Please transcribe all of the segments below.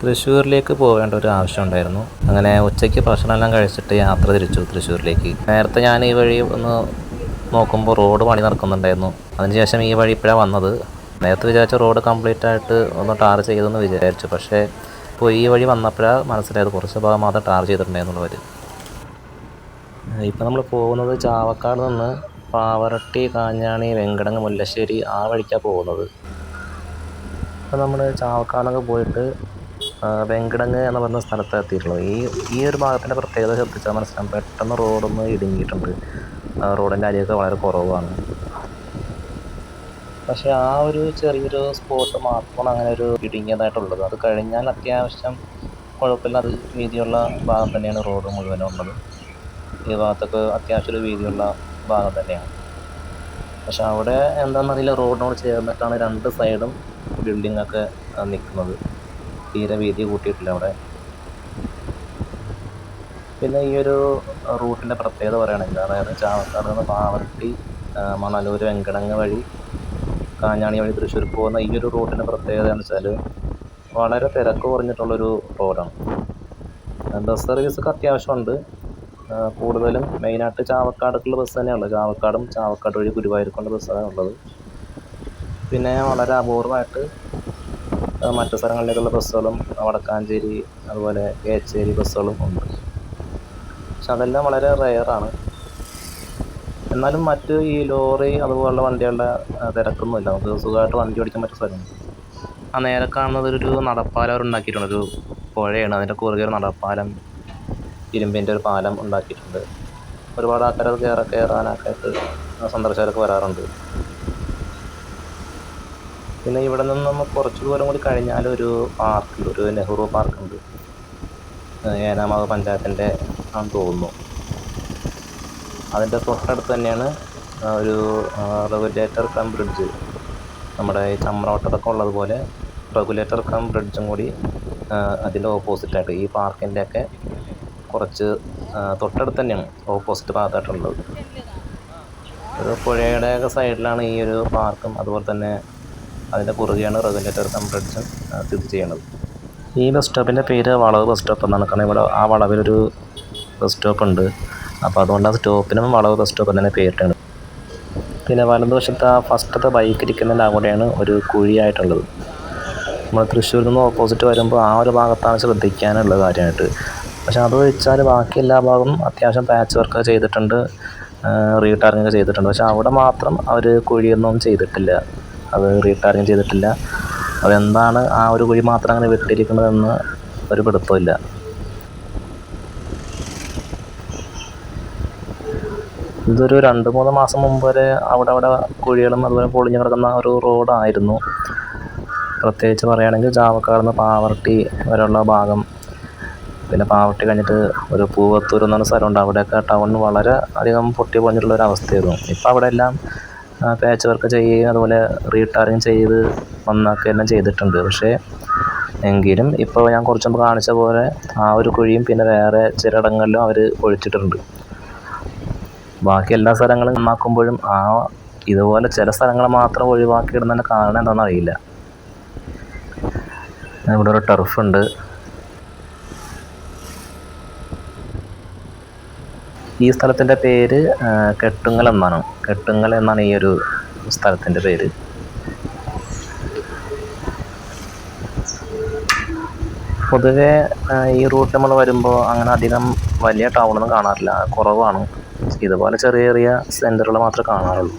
തൃശ്ശൂരിലേക്ക് പോകേണ്ട ഒരു ആവശ്യം ഉണ്ടായിരുന്നു. അങ്ങനെ ഉച്ചയ്ക്ക് ഭക്ഷണമെല്ലാം കഴിച്ചിട്ട് യാത്ര തിരിച്ചു തൃശ്ശൂരിലേക്ക്. നേരത്തെ ഞാൻ ഈ വഴി ഒന്ന് നോക്കുമ്പോൾ റോഡ് പണി നടക്കുന്നുണ്ടായിരുന്നു. അതിനുശേഷം ഈ വഴി ഇപ്പോഴാണ് വന്നത്. നേരത്തെ വിചാരിച്ച റോഡ് കംപ്ലീറ്റ് ആയിട്ട് ഒന്ന് ടാർ ചെയ്തെന്ന് വിചാരിച്ചു. പക്ഷേ ഇപ്പോൾ ഈ വഴി വന്നപ്പോഴാണ് മനസ്സിലായത് കുറച്ച് ഭാഗം മാത്രം ടാർ ചെയ്തിട്ടുണ്ടായിരുന്നുള്ളവർ ഇപ്പോൾ നമ്മൾ പോകുന്നത് ചാവക്കാട് നിന്ന് പാവറട്ടി കാഞ്ഞാണി വെങ്കടങ്ങ് മുല്ലശ്ശേരി ആ വഴിക്കാണ് പോകുന്നത്. ഇപ്പം നമ്മൾ ചാവക്കാടൊക്കെ പോയിട്ട് വെങ്കിടങ്ങ് എന്ന് പറഞ്ഞ സ്ഥലത്ത് എത്തിയിട്ടുള്ളത് ഈ ഈ ഒരു ഭാഗത്തിന്റെ പ്രത്യേകത ശ്രദ്ധിച്ചാൽ മനസ്സിലാവും. പെട്ടെന്ന് റോഡൊന്ന് ഇടുങ്ങിയിട്ടുണ്ട്. റോഡിന്റെ അരിയൊക്കെ വളരെ കുറവാണ്. പക്ഷേ ആ ഒരു ചെറിയൊരു സ്പോട്ട് മാത്രമാണ് അങ്ങനെ ഒരു ഇടുങ്ങിയതായിട്ടുള്ളത്. അത് കഴിഞ്ഞാൽ അത്യാവശ്യം കുഴപ്പമില്ലാത്ത വീതിയുള്ള ഭാഗം തന്നെയാണ് റോഡ് മുഴുവനും ഉള്ളത്. ഈ ഭാഗത്തൊക്കെ അത്യാവശ്യം ഒരു വീതിയുള്ള ഭാഗം തന്നെയാണ്. പക്ഷെ അവിടെ എന്താണെന്നറിയില്ല. റോഡിനോട് ചേർന്നിട്ടാണ് രണ്ട് സൈഡും ബിൽഡിംഗ് ഒക്കെ നിൽക്കുന്നത് തീരെ വീതി കൂട്ടിയിട്ടില്ല അവിടെ. പിന്നെ ഈ ഒരു റൂട്ടിന്റെ പ്രത്യേകത പറയുകയാണെങ്കിൽ അതായത് ചാവക്കാട് നിന്ന് പാവർട്ടി മണലൂർ വെങ്കടങ്ങ് വഴി കാഞ്ഞാണി വഴി തൃശ്ശൂർ പോകുന്ന ഈ ഒരു റൂട്ടിന്റെ പ്രത്യേകത എന്ന് വെച്ചാൽ വളരെ തിരക്ക് കുറഞ്ഞിട്ടുള്ളൊരു റോഡാണ്. ബസ് സർവീസൊക്കെ അത്യാവശ്യമുണ്ട്. കൂടുതലും മെയിനായിട്ട് ചാവക്കാടേക്കുള്ള ബസ് തന്നെയാണ് ചാവക്കാടും ചാവക്കാട് വഴി ഗുരുവായൂർക്കുള്ള ബസ്സാണ് ഉള്ളത്. പിന്നെ വളരെ അപൂർവമായിട്ട് മറ്റു സ്ഥലങ്ങളിലേക്കുള്ള ബസ്സുകളും വടക്കാഞ്ചേരി അതുപോലെ കേച്ചേരി ബസ്സുകളും ഉണ്ട്. പക്ഷെ അതെല്ലാം വളരെ റെയറാണ് എന്നാലും മറ്റ് ഈ ലോറി അതുപോലുള്ള വണ്ടികളുടെ തിരക്കൊന്നുമില്ല. നമുക്ക് സുഖമായിട്ട് വണ്ടി ഓടിക്കാൻ പറ്റിയ സ്ഥലമാണ് ആ നേരെ കാണുന്നത് ഒരു നടപ്പാലം അവർ ഉണ്ടാക്കിയിട്ടുണ്ട്. ഒരു പുഴയാണ്. അതിന്റെ കുറുകെ ഒരു നടപ്പാലം ഇരുമ്പിന്റെ ഒരു പാലം ഉണ്ടാക്കിയിട്ടുണ്ട്. ഒരുപാട് ആൾക്കാർ അത് കയറ കയറാനൊക്കെ ആയിട്ട് സന്ദർശകരൊക്കെ വരാറുണ്ട്. പിന്നെ ഇവിടെ നിന്ന് നമ്മൾ കുറച്ച് ദൂരം കൂടി കഴിഞ്ഞാൽ ഒരു പാർക്കുണ്ട് ഒരു നെഹ്റു പാർക്കുണ്ട് ഏനാമാവ് പഞ്ചായത്തിന്റെ ആണെന്ന് തോന്നുന്നു. അതിന്റെ തൊട്ടടുത്ത് തന്നെയാണ് ഒരു റെഗുലേറ്റർ കം ബ്രിഡ്ജ് നമ്മുടെ ഈ ചമ്രോട്ടത്തൊക്കെ ഉള്ളതുപോലെ റെഗുലേറ്റർ കം ബ്രിഡ്ജും കൂടി അതിന്റെ ഓപ്പോസിറ്റായിട്ട് ഈ പാർക്കിന്റെ ഒക്കെ കുറച്ച് തൊട്ടടുത്ത് തന്നെയാണ് ഓപ്പോസിറ്റ് ഭാഗത്തായിട്ടുള്ളത്. ഒരു പുഴയുടെ ഒക്കെ സൈഡിലാണ് ഈ ഒരു പാർക്കും അതുപോലെ തന്നെ അതിന്റെ കുറുകെയാണ് റെഗുലേറ്റർ കം ബ്രിഡ്ജും സ്ഥിതി ചെയ്യുന്നത്. ഈ ബസ് സ്റ്റോപ്പിന്റെ പേര് വളവ് ബസ് സ്റ്റോപ്പ് എന്നാണ്. കാരണം ഇവിടെ ആ വളവിലൊരു ബസ് സ്റ്റോപ്പ് ഉണ്ട്. അപ്പോൾ അതുകൊണ്ട് ആ സ്റ്റോപ്പിനും വളവ് ബസ് സ്റ്റോപ്പ് തന്നെ പേരിട്ടാണ്. പിന്നെ വലതുവശത്ത് ആ ഫസ്റ്റത്തെ ബൈക്ക് ഇരിക്കുന്നതിന്റെ അവിടെയാണ് ഒരു കുഴിയായിട്ടുള്ളത്. നമ്മൾ തൃശ്ശൂരിൽ നിന്ന് ഓപ്പോസിറ്റ് വരുമ്പോൾ ആ ഒരു ഭാഗത്താണ് ശ്രദ്ധിക്കാനുള്ള കാര്യമായിട്ട്. പക്ഷേ അത് വെച്ചാൽ ബാക്കി എല്ലാ ഭാഗവും അത്യാവശ്യം പാച്ച് വർക്ക് ചെയ്തിട്ടുണ്ട് റീടാറിങ് ചെയ്തിട്ടുണ്ട്. പക്ഷേ അവിടെ മാത്രം അവർ കുഴിയൊന്നും ചെയ്തിട്ടില്ല. അത് റീടാറിങ് ചെയ്തിട്ടില്ല. അതെന്താണ് ആ ഒരു കുഴി മാത്രം അങ്ങനെ വിട്ടിരിക്കുന്നതെന്ന് ഒരു പിടുത്തമില്ല ഇതൊരു രണ്ട് മൂന്ന് മാസം മുമ്പ് വരെ അവിടെ അവിടെ കുഴികളും അതുപോലെ പൊളിഞ്ഞു കിടക്കുന്ന ഒരു റോഡായിരുന്നു. പ്രത്യേകിച്ച് പറയുകയാണെങ്കിൽ ചാവക്കാട് നിന്ന് പാവർട്ടി വരെയുള്ള ഭാഗം. പിന്നെ പാവർട്ടി കഴിഞ്ഞിട്ട് ഒരു പൂവത്തൂർ എന്ന പറഞ്ഞ സ്ഥലമുണ്ട്. അവിടെയൊക്കെ ടൗൺ വളരെ അധികം പൊട്ടി പൊളിഞ്ഞിട്ടുള്ള ഒരു അവസ്ഥയായിരുന്നു. ഇപ്പോൾ അവിടെ എല്ലാം പാച്ച് വർക്ക് ചെയ്യുകയും അതുപോലെ റീടാറിങ് ചെയ്ത് നന്നാക്കുക എല്ലാം ചെയ്തിട്ടുണ്ട്. പക്ഷേ എങ്കിലും ഇപ്പോൾ ഞാൻ കുറച്ച് മുമ്പ് കാണിച്ച പോലെ ആ ഒരു കുഴിയും പിന്നെ വേറെ ചിലയിടങ്ങളിലും അവർ ഒഴിച്ചിട്ടുണ്ട്. ബാക്കി എല്ലാ സ്ഥലങ്ങളും നന്നാക്കുമ്പോഴും ആ ഇതുപോലെ ചില സ്ഥലങ്ങൾ മാത്രം ഒഴിവാക്കിയിടുന്നതിന്റെ കാരണം എന്താണെന്ന് അറിയില്ല. ഇവിടെ ഒരു ടർഫുണ്ട് ഈ സ്ഥലത്തിന്റെ പേര് കെട്ടുങ്ങൽ എന്നാണ്. കെട്ടുങ്ങൽ എന്നാണ് ഈ ഒരു സ്ഥലത്തിന്റെ പേര്. പൊതുവെ ഈ റൂട്ട് നമ്മൾ വരുമ്പോൾ അങ്ങനെ അധികം വലിയ ടൗണൊന്നും കാണാറില്ല. കുറവാണ്. ഇതുപോലെ ചെറിയ ചെറിയ സെന്ററുകൾ മാത്രമേ കാണാറുള്ളൂ.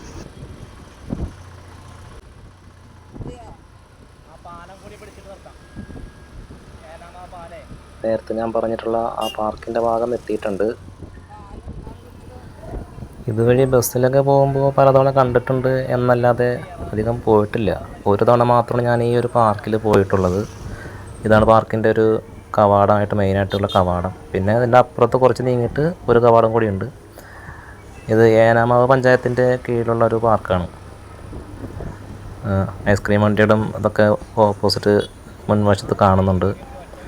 നേരത്തെ ഞാൻ പറഞ്ഞിട്ടുള്ള ആ പാർക്കിന്റെ ഭാഗം എത്തിയിട്ടുണ്ട്. ഇതുവഴി ബസ്സിലൊക്കെ പോകുമ്പോൾ പലതവണ കണ്ടിട്ടുണ്ട് എന്നല്ലാതെ അധികം പോയിട്ടില്ല. ഒരു തവണ മാത്രമാണ് ഞാൻ ഈ ഒരു പാർക്കിൽ പോയിട്ടുള്ളത്. ഇതാണ് പാർക്കിന്റെ ഒരു കവാടമായിട്ട് മെയിനായിട്ടുള്ള കവാടം. പിന്നെ അതിന്റെ അപ്പുറത്ത് കുറച്ച് നീങ്ങിയിട്ട് ഒരു കവാടം കൂടിയുണ്ട്. ഇത് ഏനാമാവ് പഞ്ചായത്തിന്റെ കീഴിലുള്ള ഒരു പാർക്കാണ്. ഐസ്ക്രീം വണ്ടിയുടെ ഇതൊക്കെ ഓപ്പോസിറ്റ് മുൻവശത്ത് കാണുന്നുണ്ട്.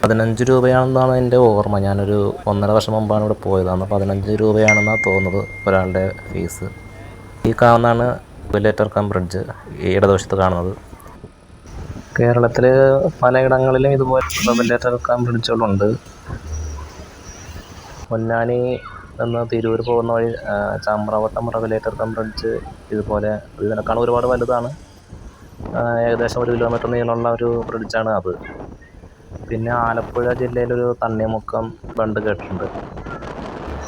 പതിനഞ്ച് രൂപയാണെന്നാണ് എന്റെ ഓർമ്മ. ഞാനൊരു ഒന്നര വർഷം മുമ്പാണ് ഇവിടെ പോയത് അന്ന് പതിനഞ്ച് രൂപയാണെന്നാണ് തോന്നുന്നത് ഒരാളുടെ ഫീസ്. ഈ കാണുന്നതാണ് വില്ലേറ്റർ കം ബ്രിഡ്ജ് ഈ ഇടതുവശത്ത് കാണുന്നത്. കേരളത്തിൽ പലയിടങ്ങളിലും ഇതുപോലെ വില്ലേറ്റർ കം ബ്രിഡ്ജുകളുണ്ട് പൊന്നാനി നിന്ന് തിരൂർ പോകുന്ന വഴി ചമ്രവട്ടം റെഗുലേറ്റർ കം ബ്രിഡ്ജ് ഇതുപോലെ ഇതിനേക്കാൾ ഒരുപാട് വലുതാണ്. ഏകദേശം ഒരു കിലോമീറ്റർ നീളമുള്ള ഒരു ബ്രിഡ്ജാണ് അത്. പിന്നെ ആലപ്പുഴ ജില്ലയിലൊരു തണ്ണിമുക്കം ബണ്ട് കേട്ടിട്ടുണ്ട്.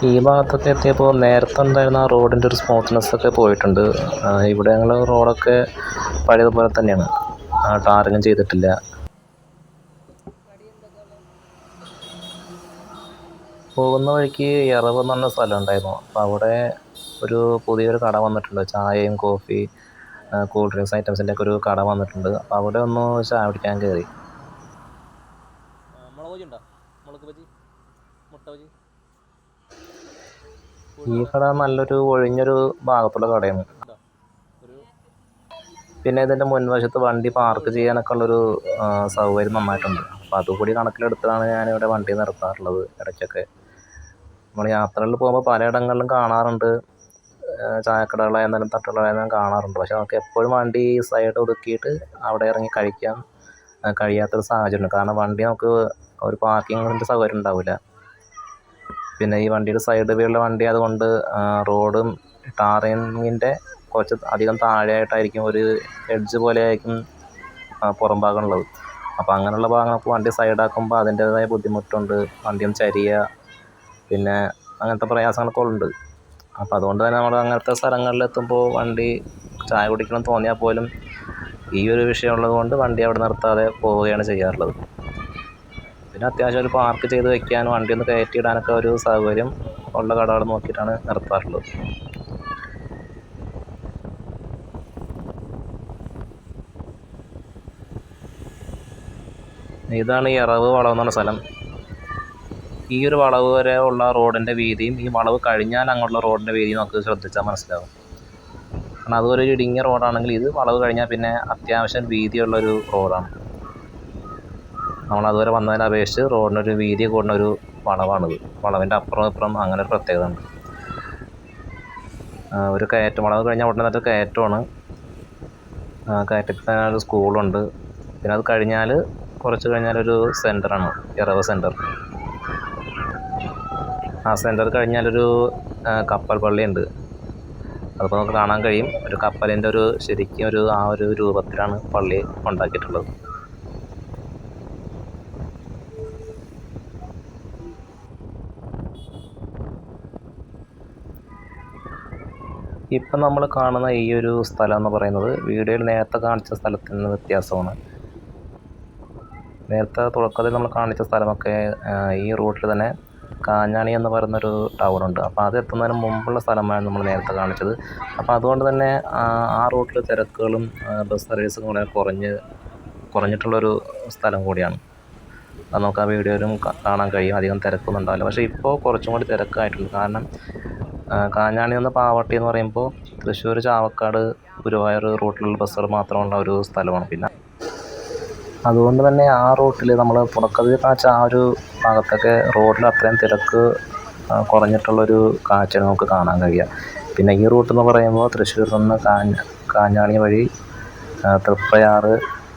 ഈ ഭാഗത്തൊക്കെ എത്തിയപ്പോൾ നേരത്തെ ഉണ്ടായിരുന്ന ആ റോഡിന്റെ ഒരു സ്മൂത്ത്നെസ് ഒക്കെ പോയിട്ടുണ്ട്. ഇവിടെ ഞങ്ങൾ റോഡൊക്കെ പഴയതുപോലെ തന്നെയാണ്. ടാറിങ്ങും ചെയ്തിട്ടില്ല. പോകുന്ന വഴിക്ക് എറവ് എന്ന് പറഞ്ഞ സ്ഥലം ഉണ്ടായിരുന്നു. അപ്പോൾ അവിടെ ഒരു പുതിയൊരു കട വന്നിട്ടുണ്ട്. ചായയും കോഫി കൂൾ ഡ്രിങ്ക്സ് ഐറ്റംസിന്റെ ഒക്കെ ഒരു കട വന്നിട്ടുണ്ട്. അപ്പോൾ അവിടെ ഒന്ന് ചായ കുടിക്കാൻ കയറി. ഈ കട നല്ലൊരു ഒഴിഞ്ഞൊരു ഭാഗത്തുള്ള കടയാണ്. പിന്നെ ഇതിന്റെ മുൻവശത്ത് വണ്ടി പാർക്ക് ചെയ്യാനൊക്കെ ഉള്ളൊരു സൗകര്യം നന്നായിട്ടുണ്ട്. അപ്പോൾ അതുകൂടി കണക്കിലെടുത്താണ് ഞാനിവിടെ വണ്ടി നിർത്താറുള്ളത് ഇടയ്ക്കൊക്കെ. നമ്മൾ യാത്രകളിൽ പോകുമ്പോൾ പലയിടങ്ങളിലും കാണാറുണ്ട്. ചായക്കടകളായിരുന്നാലും തട്ടുകളായിരുന്നാലും കാണാറുണ്ട്. പക്ഷെ നമുക്ക് എപ്പോഴും വണ്ടി സൈഡ് ഒതുക്കിയിട്ട് അവിടെ ഇറങ്ങി കഴിക്കാൻ കഴിയാത്തൊരു സാഹചര്യമുണ്ട്. കാരണം വണ്ടി നമുക്ക് ഒരു പാർക്കിങ്ങിന്റെ സൗകര്യം ഉണ്ടാവില്ല പിന്നെ ഈ വണ്ടിയുടെ സൈഡ് വീലുള്ള വണ്ടി അതുകൊണ്ട് റോഡും ടാറിങ്ങിന്റെ കുറച്ച് അധികം താഴെയായിട്ടായിരിക്കും ഒരു എഡ്ജ് പോലെ ആയിരിക്കും പുറം ഭാഗം ഉള്ളത് അപ്പോൾ അങ്ങനെയുള്ള ഭാഗങ്ങൾക്ക് വണ്ടി സൈഡാക്കുമ്പോൾ അതിന്റേതായ ബുദ്ധിമുട്ടുണ്ട്. വണ്ടിയും ചരിയ പിന്നെ അങ്ങനത്തെ പ്രയാസങ്ങളൊക്കെ ഉണ്ട്. അപ്പോൾ അതുകൊണ്ട് തന്നെ നമ്മൾ അങ്ങനത്തെ സ്ഥലങ്ങളിലെത്തുമ്പോൾ വണ്ടി ചായ കുടിക്കണം തോന്നിയാൽ പോലും ഈ ഒരു വിഷയമുള്ളത് കൊണ്ട് വണ്ടി അവിടെ നിർത്താതെ പോവുകയാണ് ചെയ്യാറുള്ളത്. പിന്നെ അത്യാവശ്യം ഒരു പാർക്ക് ചെയ്ത് വെക്കാനും വണ്ടി ഒന്ന് കയറ്റി ഇടാനൊക്കെ ഒരു സൗകര്യം ഉള്ള കടകൾ നോക്കിയിട്ടാണ് നിർത്താറുള്ളത് ഇതാണ് ഈ ഇറവ് വളവ് എന്ന് സ്ഥലം. ഈ ഒരു വളവ് വരെ ഉള്ള റോഡിന്റെ വീതിയും ഈ വളവ് കഴിഞ്ഞാൽ അങ്ങോട്ടുള്ള റോഡിന്റെ വീതിയും നമുക്ക് ശ്രദ്ധിച്ചാൽ മനസ്സിലാവും. കാരണം അതുപോലെ ഒരു ഇടുങ്ങിയ റോഡാണെങ്കിൽ ഇത് വളവ് കഴിഞ്ഞാൽ പിന്നെ അത്യാവശ്യം വീതിയുള്ളൊരു റോഡാണ് നമ്മൾ അതുവരെ വന്നതിനെ അപേക്ഷിച്ച് റോഡിനൊരു വീതി കൂടുന്ന ഒരു വളവാണിത്. വളവിന്റെ അപ്പുറം ഇപ്പുറം അങ്ങനെ ഒരു പ്രത്യേകത ഉണ്ട് ഒരു കയറ്റം. വളവ് കഴിഞ്ഞാൽ ഉടനെ തന്നെ കയറ്റമാണ്. കയറ്റത്തിൽ തന്നെ ഒരു സ്കൂളുണ്ട്. പിന്നെ അത് കഴിഞ്ഞാൽ കുറച്ച് കഴിഞ്ഞാലൊരു സെന്ററാണ്. ഇറവ് സെന്റർ. ആ സെന്റർ കഴിഞ്ഞാലൊരു കപ്പൽ പള്ളിയുണ്ട്. അതിപ്പോൾ നമുക്ക് കാണാൻ കഴിയും. ഒരു കപ്പലിന്റെ ഒരു ശരിക്കും ഒരു ആ ഒരു രൂപത്തിലാണ് പള്ളി ഉണ്ടാക്കിയിട്ടുള്ളത്. ഇപ്പം നമ്മൾ കാണുന്ന ഈ ഒരു സ്ഥലം എന്ന് പറയുന്നത് വീഡിയോയിൽ നേരത്തെ കാണിച്ച സ്ഥലത്തിൽ നിന്ന് വ്യത്യാസമാണ്. നേരത്തെ തുടക്കത്തിൽ നമ്മൾ കാണിച്ച സ്ഥലമൊക്കെ ഈ റൂട്ടിൽ തന്നെ കാഞ്ഞാണി എന്ന് പറയുന്നൊരു ടൗണുണ്ട് അപ്പോൾ അത് എത്തുന്നതിന് മുമ്പുള്ള സ്ഥലമാണ് നമ്മൾ നേരത്തെ കാണിച്ചത്. അപ്പോൾ അതുകൊണ്ട് തന്നെ ആ റൂട്ടിൽ തിരക്കുകളും ബസ് സർവീസും കൂടെ കുറഞ്ഞ് കുറഞ്ഞിട്ടുള്ളൊരു സ്ഥലം കൂടിയാണ്. അത് നമുക്ക് ആ വീഡിയോയിലും കാണാൻ കഴിയും. അധികം തിരക്കൊന്നും ഉണ്ടാവില്ല. പക്ഷേ ഇപ്പോൾ കുറച്ചും കൂടി തിരക്കായിട്ടുണ്ട്. കാരണം കാഞ്ഞാണി നിന്ന് പാവട്ടി എന്ന് പറയുമ്പോൾ തൃശ്ശൂർ ചാവക്കാട് ഗുരുവായൂർ റൂട്ടിലുള്ള ബസ്സുകൾ മാത്രമുള്ള ഒരു സ്ഥലമാണ്. പിന്നെ അതുകൊണ്ട് തന്നെ ആ റൂട്ടിൽ നമ്മൾ പുറക്കതിൽ കാഴ്ച ആ ഒരു ഭാഗത്തൊക്കെ റോഡിൽ അത്രയും തിരക്ക് കുറഞ്ഞിട്ടുള്ളൊരു കാഴ്ച നമുക്ക് കാണാൻ കഴിയുക. പിന്നെ ഈ റൂട്ട് എന്ന് പറയുമ്പോൾ തൃശ്ശൂരിൽ നിന്ന് കാഞ്ഞ കാഞ്ഞാണി വഴി തൃപ്പയാറ്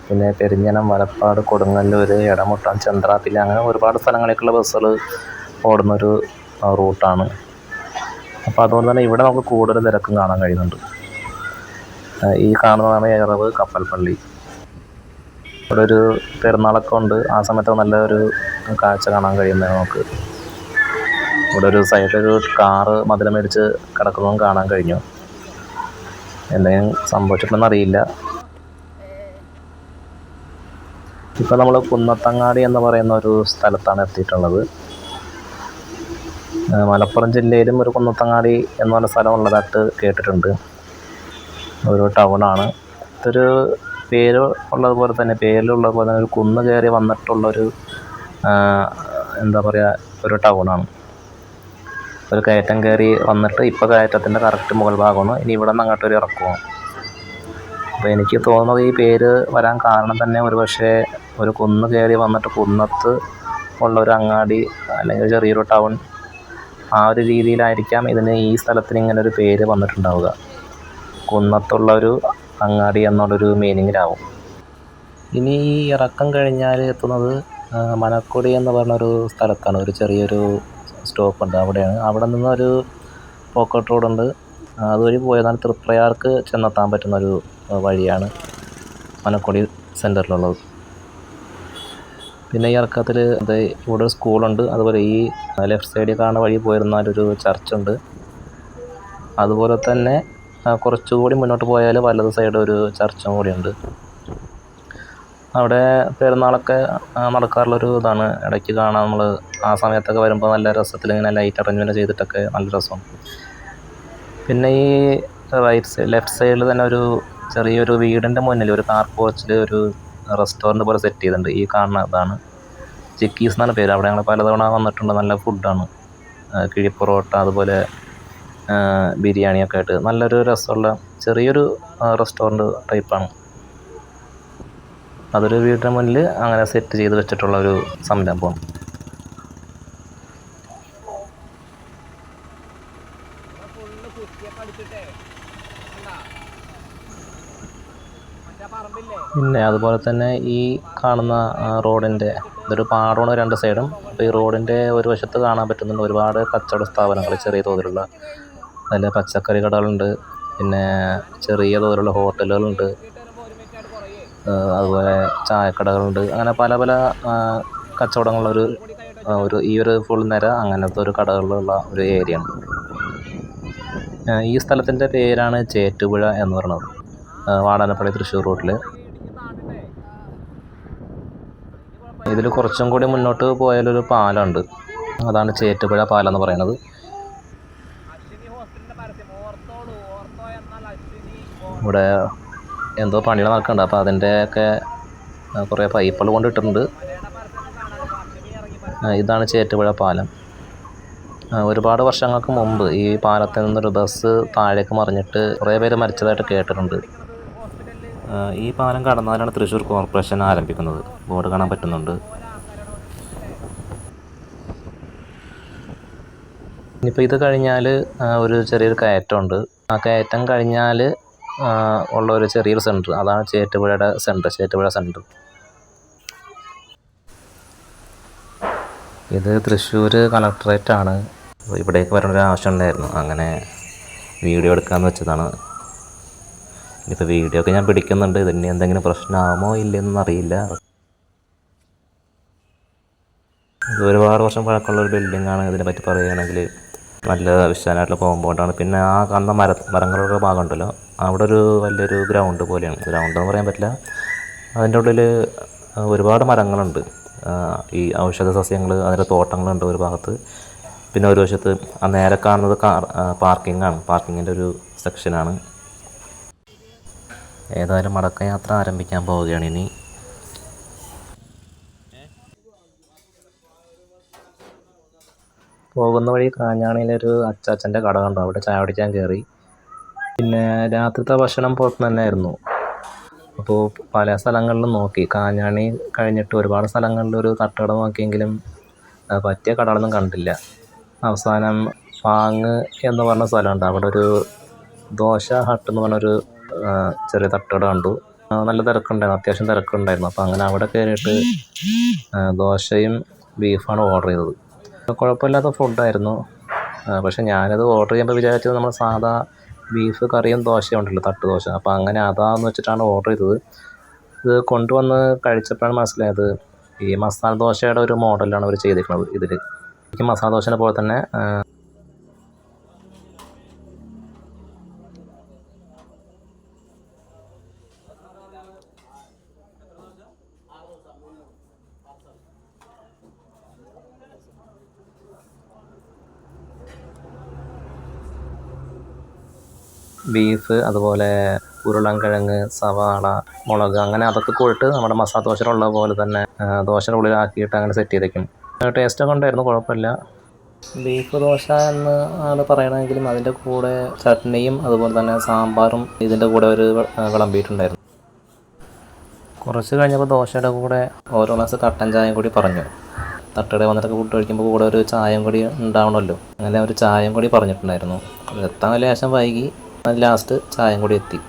പിന്നെ പെരിഞ്ഞനം വലപ്പാട് കൊടുങ്ങല്ലൂർ എടമുട്ടം ചന്ദ്രാപ്പില്ല അങ്ങനെ ഒരുപാട് സ്ഥലങ്ങളിലേക്കുള്ള ബസ്സുകൾ ഓടുന്നൊരു റൂട്ടാണ്. അപ്പോൾ അതുകൊണ്ട് തന്നെ ഇവിടെ നമുക്ക് കൂടുതൽ തിരക്കും കാണാൻ കഴിയുന്നുണ്ട്. ഈ കാണുന്നതാണ് ഏറവ് കപ്പൽപ്പള്ളി. ഇവിടെ ഒരു പെരുന്നാളൊക്കെ ഉണ്ട്. ആ സമയത്ത് നല്ലൊരു കാഴ്ച കാണാൻ കഴിയുന്നത് നമുക്ക്. ഇവിടെ ഒരു സൈഡിലൊരു കാറ് മധുരം മേടിച്ച് കിടക്കുന്നതും കാണാൻ കഴിഞ്ഞു. എന്തെങ്കിലും സംഭവിച്ചിട്ടുണ്ടെന്ന് അറിയില്ല. ഇപ്പോൾ നമ്മൾ കുന്നത്തങ്ങാടി എന്ന് പറയുന്ന ഒരു സ്ഥലത്താണ് എത്തിയിട്ടുള്ളത്. മലപ്പുറം ജില്ലയിലും ഒരു കുന്നത്തങ്ങാടി എന്ന് പറഞ്ഞ സ്ഥലമുള്ളതായിട്ട് കേട്ടിട്ടുണ്ട്. ഒരു ടൗണാണ് ഇതൊരു പേര് ഉള്ളതുപോലെ തന്നെ പേരിലുള്ളത് പോലെ തന്നെ ഒരു കുന്ന് കയറി വന്നിട്ടുള്ളൊരു എന്താ പറയുക ഒരു ടൗണാണ് ഒരു കയറ്റം കയറി വന്നിട്ട് ഇപ്പോൾ കയറ്റത്തിന്റെ കറക്റ്റ് മുകൾ ഭാഗമാണ്. ഇനി ഇവിടെ നിന്ന് അങ്ങോട്ടൊരു ഇറക്കുവാണ് അപ്പോൾ എനിക്ക് തോന്നുന്നത് ഈ പേര് വരാൻ കാരണം തന്നെ ഒരു പക്ഷേ ഒരു കുന്ന് കയറി വന്നിട്ട് കുന്നത്ത് ഉള്ള ഒരു അങ്ങാടി അല്ലെങ്കിൽ ചെറിയൊരു ടൗൺ ആ ഒരു രീതിയിലായിരിക്കാം ഇതിന് ഈ സ്ഥലത്തിന് ഇങ്ങനെ ഒരു പേര് വന്നിട്ടുണ്ടാവുക. കുന്നത്തുള്ള ഒരു അങ്ങാടി എന്നുള്ളൊരു മീനിങ്ങിലാവും. ഇനി ഈ ഇറക്കം കഴിഞ്ഞാൽ എത്തുന്നത് മനക്കൊടി എന്ന് പറഞ്ഞൊരു സ്ഥലത്താണ്. ഒരു ചെറിയൊരു സ്റ്റോപ്പ് ഉണ്ട് അവിടെയാണ്. അവിടെ നിന്ന് ഒരു പോക്കറ്റ് റോഡുണ്ട്. അതുവഴി പോയതാണ് തൃപ്രയാർക്ക് ചെന്നെത്താൻ പറ്റുന്ന ഒരു ആ, വഴിയാണ് മനക്കൊടി സെന്ററിലുള്ളത് പിന്നെ ഈ ഇറക്കത്തിൽ ഇത് ഇവിടെ ഒരു സ്കൂളുണ്ട്. അതുപോലെ ഈ ലെഫ്റ്റ് സൈഡിൽ കാണുന്ന വഴി പോയിരുന്നാൽ ഒരു ചർച്ചുണ്ട്. അതുപോലെ തന്നെ കുറച്ചുകൂടി മുന്നോട്ട് പോയാൽ വലത് സൈഡ് ഒരു ചർച്ചും കൂടിയുണ്ട്. അവിടെ പെരുന്നാളൊക്കെ നടക്കാറുള്ളൊരു ഇതാണ്. ഇടയ്ക്ക് കാണാൻ നമ്മൾ ആ സമയത്തൊക്കെ വരുമ്പോൾ നല്ല രസത്തിൽ ഇങ്ങനെ ലൈറ്റ് അറേഞ്ച്മെന്റ് ചെയ്തിട്ടൊക്കെ നല്ല രസമാണ് പിന്നെ ഈ റൈറ്റ് സൈഡ് ലെഫ്റ്റ് സൈഡിൽ തന്നെ ഒരു ചെറിയൊരു വീടിന്റെ മുന്നിൽ ഒരു കാർ പോർച്ചിൽ ഒരു റെസ്റ്റോറന്റ് പോലെ സെറ്റ് ചെയ്തിട്ടുണ്ട്. ഈ കാണുന്ന ഇതാണ് ചിക്കീസ് എന്നാണ് പേര്. അവിടെ ഞങ്ങൾ പലതവണ വന്നിട്ടുണ്ട്. നല്ല ഫുഡാണ് കിഴിപ്പൊറോട്ട അതുപോലെ ബിരിയാണിയൊക്കെ ആയിട്ട്. നല്ലൊരു രസമുള്ള ചെറിയൊരു റെസ്റ്റോറന്റ് ടൈപ്പാണ് അതൊരു വീടിന്റെ മുന്നിൽ അങ്ങനെ സെറ്റ് ചെയ്ത് വെച്ചിട്ടുള്ള ഒരു സംരംഭമാണ്. പിന്നെ അതുപോലെ തന്നെ ഈ കാണുന്ന റോഡിന്റെ ഇതൊരു പാടമാണ് രണ്ട് സൈഡും. അപ്പോൾ ഈ റോഡിന്റെ ഒരു വശത്ത് കാണാൻ പറ്റുന്നുണ്ട് ഒരുപാട് കച്ചവട സ്ഥാപനങ്ങൾ ചെറിയ തോതിലുള്ള അതിൽ പച്ചക്കറി കടകളുണ്ട്. പിന്നെ ചെറിയ തോതിലുള്ള ഹോട്ടലുകളുണ്ട്. അതുപോലെ ചായക്കടകളുണ്ട്. അങ്ങനെ പല പല കച്ചവടങ്ങളൊരു ഒരു ഈ ഒരു ഫുൾ നിര അങ്ങനത്തെ ഒരു കടകളിലുള്ള ഒരു ഏരിയ ഉണ്ട് ഈ സ്ഥലത്തിന്റെ പേരാണ് ചേറ്റുപുഴ എന്ന് പറയുന്നത്. വാടാനപ്പള്ളി തൃശ്ശൂർ റൂട്ടിൽ ഇതിൽ കുറച്ചും കൂടി മുന്നോട്ട് പോയാലൊരു പാലമുണ്ട് അതാണ് ചേറ്റുപുഴ പാലം എന്ന് പറയുന്നത് ഇവിടെ എന്തോ പണികൾ നടക്കുന്നുണ്ട് അപ്പോൾ അതിന്റെയൊക്കെ കുറേ പൈപ്പുകൾ കൊണ്ട് ആ, ഇതാണ് ചേറ്റുപുഴ പാലം. ഒരുപാട് വർഷങ്ങൾക്ക് മുമ്പ് ഈ പാലത്തിൽ നിന്നൊരു ബസ് താഴേക്ക് മറിഞ്ഞിട്ട് കുറേ പേര് മരിച്ചതായിട്ട് കേട്ടിട്ടുണ്ട്. ഈ പാലം കടന്നാലാണ് തൃശ്ശൂർ കോർപ്പറേഷൻ ആരംഭിക്കുന്നത്. ബോർഡ് കാണാൻ പറ്റുന്നുണ്ട്. ഇനിയിപ്പോൾ ഇത് കഴിഞ്ഞാൽ ഒരു ചെറിയൊരു കയറ്റമുണ്ട്. ആ കയറ്റം കഴിഞ്ഞാൽ ഉള്ള ഒരു ചെറിയൊരു സെന്റർ അതാണ് ചേറ്റുപുഴയുടെ സെന്റർ ചേറ്റുപുഴ സെന്റർ ഇത് തൃശ്ശൂർ കളക്ടറേറ്റ് ആണ് ഇവിടേക്ക് വരേണ്ട ഒരു ആവശ്യം ഉണ്ടായിരുന്നു അങ്ങനെ വീഡിയോ എടുക്കാമെന്ന് വെച്ചതാണ്. ഇനിയിപ്പോൾ വീഡിയോ ഒക്കെ ഞാൻ പിടിക്കുന്നുണ്ട്. ഇതിന് എന്തെങ്കിലും പ്രശ്നമാകുമോ ഇല്ലെന്നൊന്നും അറിയില്ല. ഇത് ഒരുപാട് വർഷം പഴക്കമുള്ള ഒരു ബിൽഡിംഗ് ആണ്. ഇതിനെ പറ്റി പറയുകയാണെങ്കിൽ നല്ല വിശാലമായിട്ടുള്ള കോമ്പൗണ്ടാണ് പിന്നെ ആ കാണുന്ന മര മരങ്ങളുടെ ഭാഗം ഉണ്ടല്ലോ അവിടെ ഒരു വലിയൊരു ഗ്രൗണ്ട് പോലെയാണ്. ഗ്രൗണ്ട് എന്ന് പറയാൻ പറ്റില്ല. അതിന്റെ ഉള്ളിൽ ഒരുപാട് മരങ്ങളുണ്ട്. ഈ ഔഷധ സസ്യങ്ങൾ അതിന്റെ തോട്ടങ്ങളുണ്ട് ഒരു ഭാഗത്ത്. പിന്നെ ഒരു വശത്ത് ആ നേരെ കാണുന്നത് കാർ പാർക്കിംഗ് ആണ്. പാർക്കിങ്ങിന്റെ ഒരു സെക്ഷനാണ് ഏതായാലും മടക്ക യാത്ര ആരംഭിക്കാൻ പോവുകയാണ് ഇനി. പോകുന്ന വഴി കാഞ്ഞാണിയിലൊരു അച്ചാച്ചന്റെ കട കണ്ടു. അവിടെ ചായ കുടിക്കാൻ കയറി പിന്നെ രാത്രിത്തെ ഭക്ഷണം പുറത്ത് തന്നെയായിരുന്നു. അപ്പോൾ പല സ്ഥലങ്ങളിലും നോക്കി. കാഞ്ഞാണി കഴിഞ്ഞിട്ട് ഒരുപാട് സ്ഥലങ്ങളിൽ ഒരു തട്ടുകട നോക്കിയെങ്കിലും പറ്റിയ കടകളൊന്നും കണ്ടില്ല. അവസാനം പാങ് എന്ന് പറഞ്ഞ സ്ഥലമുണ്ട്. അവിടെ ഒരു ദോശ ഹട്ട് എന്ന് പറഞ്ഞൊരു ചെറിയ തട്ടുകട കണ്ടു. നല്ല തിരക്കുണ്ടായിരുന്നു അത്യാവശ്യം തിരക്കുണ്ടായിരുന്നു. അപ്പോൾ അങ്ങനെ അവിടെ കയറിയിട്ട് ദോശയും ബീഫാണ് ഓർഡർ ചെയ്തത്. കുഴപ്പമില്ലാത്ത ഫുഡായിരുന്നു പക്ഷേ ഞാനത് ഓർഡർ ചെയ്യുമ്പോൾ വിചാരിച്ചത് നമ്മൾ സാധാ ബീഫ് കറിയും ദോശയും ഉണ്ടല്ലോ തട്ട് ദോശ അപ്പോൾ അങ്ങനെ അതാന്ന് വെച്ചിട്ടാണ് ഓർഡർ ചെയ്തത്. ഇത് കൊണ്ടുവന്ന് കഴിച്ചപ്പോഴാണ് മനസ്സിലായത് ഈ മസാല ദോശയുടെ ഒരു മോഡലാണ് അവർ ചെയ്തിരിക്കുന്നത് ഇതിൽ എനിക്ക് മസാല ദോശനെ പോലെ തന്നെ ബീഫ് അതുപോലെ ഉരുളൻകിഴങ്ങ് സവാള മുളക് അങ്ങനെ അതൊക്കെ കൂടിയിട്ട് നമ്മുടെ മസാല ദോശയിലുള്ള പോലെ തന്നെ ദോശ ഉള്ളിലാക്കിയിട്ട് അങ്ങനെ സെറ്റ് ചെയ്തേക്കും. ടേസ്റ്റൊക്കെ ഉണ്ടായിരുന്നു കുഴപ്പമില്ല. ബീഫ് ദോശ എന്ന് ആണ് പറയണമെങ്കിലും അതിന്റെ കൂടെ ചട്നിയും അതുപോലെ തന്നെ സാമ്പാറും ഇതിന്റെ കൂടെ ഒരു വിളമ്പിയിട്ടുണ്ടായിരുന്നു. കുറച്ച് കഴിഞ്ഞപ്പോൾ ദോശയുടെ കൂടെ ഓരോ ഗ്ലാസ് കട്ടൻ ചായയും കൂടി പറഞ്ഞു. തട്ടയുടെ വന്നിട്ടൊക്കെ ഫുഡ് കഴിക്കുമ്പോൾ കൂടെ ഒരു ചായയും കൂടി ഉണ്ടാവണമല്ലോ. അങ്ങനെ ഒരു ചായയും കൂടി പറഞ്ഞിട്ടുണ്ടായിരുന്നു. എത്താൻ ലേശം വൈകി. ലാസ്റ്റ് ചായം കൂടി എത്തി.